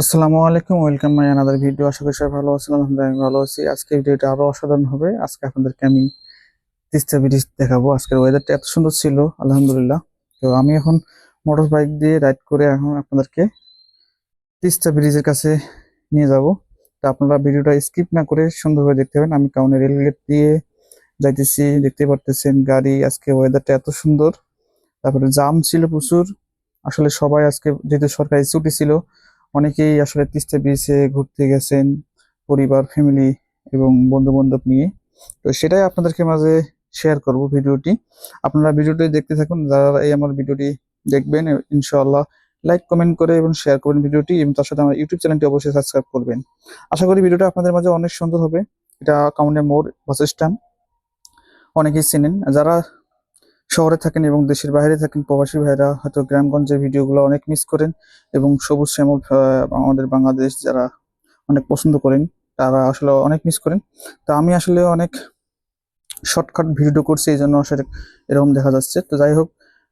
আসসালামু আলাইকুম, welcome my another video আশা করি সবাই ভালো আছেন, আলহামদুলিল্লাহ আমি ভালো আছি। আজকে ভিডিওটা আরও অসাধারণ হবে। আজকে আপনাদেরকে আমি তিস্তা ব্রিজ দেখাবো। আজকের ওয়েদারটা এত সুন্দর ছিল, আলহামদুলিল্লাহ। তো আমি এখন মোটর বাইক দিয়ে রাইড করে এখন আপনাদেরকে তিস্তা ব্রিজের কাছে নিয়ে যাব। তো আপনারা ভিডিওটা স্কিপ না করে সুন্দরভাবে দেখতে পাবেন আমি কাউনে রেল গেট দিয়ে যাইতেছি দেখতে পারতেছেন গাড়ি, আজকে ওয়েদারটা এত সুন্দর। তারপরে জাম ছিল প্রচুর। আসলে সবাই আজকে যেহেতু সরকারি ছুটি ছিল অনেকেই আসলে তিস্তা বিচে ঘুরতে গেছেন, পরিবার ফ্যামিলি এবং বন্ধু বান্ধব নিয়ে। তো সেটাই আপনাদেরকে মাঝে শেয়ার করব ভিডিওটি। আপনারা ভিডিওটি দেখতে থাকুন যারা এই আমার ভিডিওটি দেখবেন, ইনশাআল্লাহ লাইক কমেন্ট করে এবং শেয়ার করবেন ভিডিওটি এবং তার সাথে আমার ইউটিউব চ্যানেলটি অবশ্যই সাবস্ক্রাইব করবেন। আশা করি ভিডিওটা আপনাদের মাঝে অনেক সুন্দর হবে। এটা কাউন্ডে মোড় বাস স্ট্যান্ড অনেকেই চেনেন। যারা শহরে থাকেন এবং দেশের বাইরে থাকেন, প্রবাসী ভাইরা হয়তো গ্রামগঞ্জের ভিডিওগুলো অনেক মিস করেন এবং সবুজ শ্যামল আমাদের বাংলাদেশ যারা অনেক পছন্দ করেন, তারা আসলে অনেক মিস করেন। তো আমি আসলে অনেক শর্টকাট ভিডিও করছি, এই জন্য আসলে এরকম দেখা যাচ্ছে। তো যাই হোক,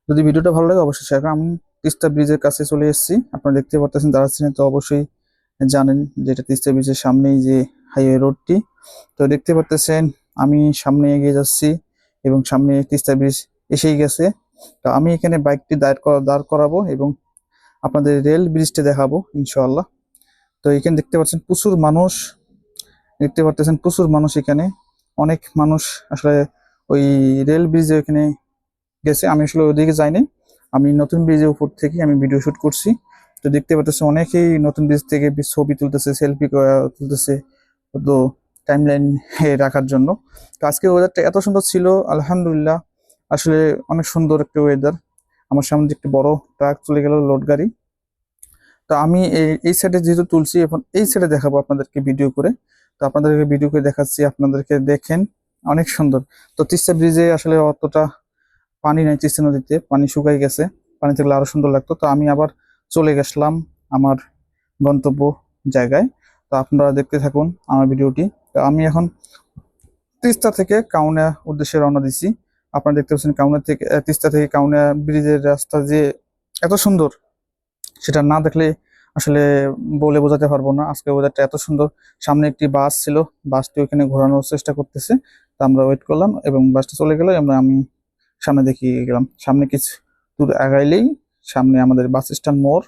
যদি ভিডিওটা ভালো লাগে অবশ্যই শেয়ার আমি তিস্তা ব্রিজের কাছে চলে এসেছি। আপনারা দেখতে পারতেছেন ছিলেন তো অবশ্যই জানেন যে এটা তিস্তা ব্রিজের সামনেই যে হাইওয়ে রোডটি তো দেখতে পারতেছেন, আমি সামনে এগিয়ে যাচ্ছি এবং সামনে তিস্তা ব্রিজ এসেই গেছে। তো আমি এখানে বাইকটি দাঁড় করা, দাঁড় করাবো এবং আপনাদের রেল ব্রিজটা দেখাবো, ইনশাআল্লাহ। তো এখানে দেখতে পাচ্ছেন প্রচুর মানুষ, দেখতে পারতেছেন প্রচুর মানুষ এখানে। অনেক মানুষ আসলে ওই রেল ব্রিজে ওখানে গেছে। আমি আসলে ওইদিকে যাইনি। আমি নতুন ব্রিজের উপর থেকে আমি ভিডিও শুট করছি। তো দেখতে পাচ্ছেন অনেকেই নতুন ব্রিজ থেকে ছবি তুলতেছে, সেলফি তুলতেছে তো টাইম টাইমলাইন রাখার জন্য। তো আজকে ওয়েদারটা এত সুন্দর ছিল, আলহামদুলিল্লাহ। আসলে অনেক সুন্দর একটা ওয়েদার আমার সামনে একটি বড় ট্রাক চলে গেল লোড গাড়ি। তো আমি এই এই সাইডে যেহেতু তুলছি, এখন এই সাইডে দেখাবো আপনাদেরকে ভিডিও করে। তো আপনাদেরকে ভিডিও করে দেখাচ্ছি, আপনাদেরকে দেখেন, অনেক সুন্দর। তো তিস্তা ব্রিজে আসলে অতটা পানি নাই তিস্তা নদীতে, পানি শুকাই গেছে। পানি থাকলে আরও সুন্দর লাগতো। তো আমি আবার চলে গেছিলাম আমার গন্তব্য জায়গায়। তো আপনারা দেখতে থাকুন আমার ভিডিওটি তো আমি এখন তিস্তা থেকে কাউনা উদ্দেশ্যে রওনা দিছি। আপনারা দেখতে পাচ্ছেন কাউনা থেকে তিস্তা থেকে কাউনা ব্রিজের রাস্তা যে এত সুন্দর, সেটা না দেখলে আসলে বলে বোঝাতে পারব না। আজকে ওয়েদারটা এত সুন্দর। সামনে একটি বাস ছিল, বাসটি ওখানে ঘোরানোর চেষ্টা করতেছে। তো আমরা ওয়েট করলাম এবং বাসটা চলে গেল, আমরা, আমি সামনে দেখিয়ে গেলাম। সামনে কিছু দূর আগাইলেই সামনে আমাদের বাস স্ট্যান্ড মোড়,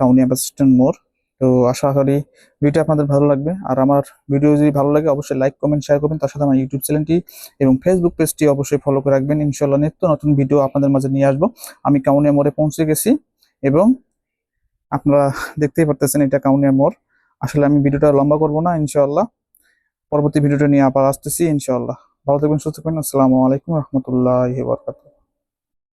কাউনিয়া বাস স্ট্যান্ড মোড়। তো আশা করি ভিডিও আপনাদের ভালো লাগবে। আর আমার ভিডিও যদি ভালো লাগে, অবশ্যই লাইক কমেন্ট শেয়ার করবেন। তার সাথে আমার ইউটিউব চ্যানেলটি এবং ফেসবুক পেজটি অবশ্যই ফলো করে রাখবেন। ইনশাল্লাহ নিত্য নতুন ভিডিও আপনাদের মাঝে নিয়ে আসব। আমি কাউনিয়া মোড়ে পৌঁছে গেছি এবং আপনারা দেখতেই পারতেছেন এটা কাউনিয়া মোড়। আসলে আমি ভিডিওটা লম্বা করব না, ইনশাআল্লাহ। পরবর্তী ভিডিওটা নিয়ে আবার আসতেছি, ইনশাআল্লাহ। ভালো থাকবেন, সুস্থ থাকবেন। আসসালামু আলাইকুম রহমতুল্লাহ বরকাতুহ।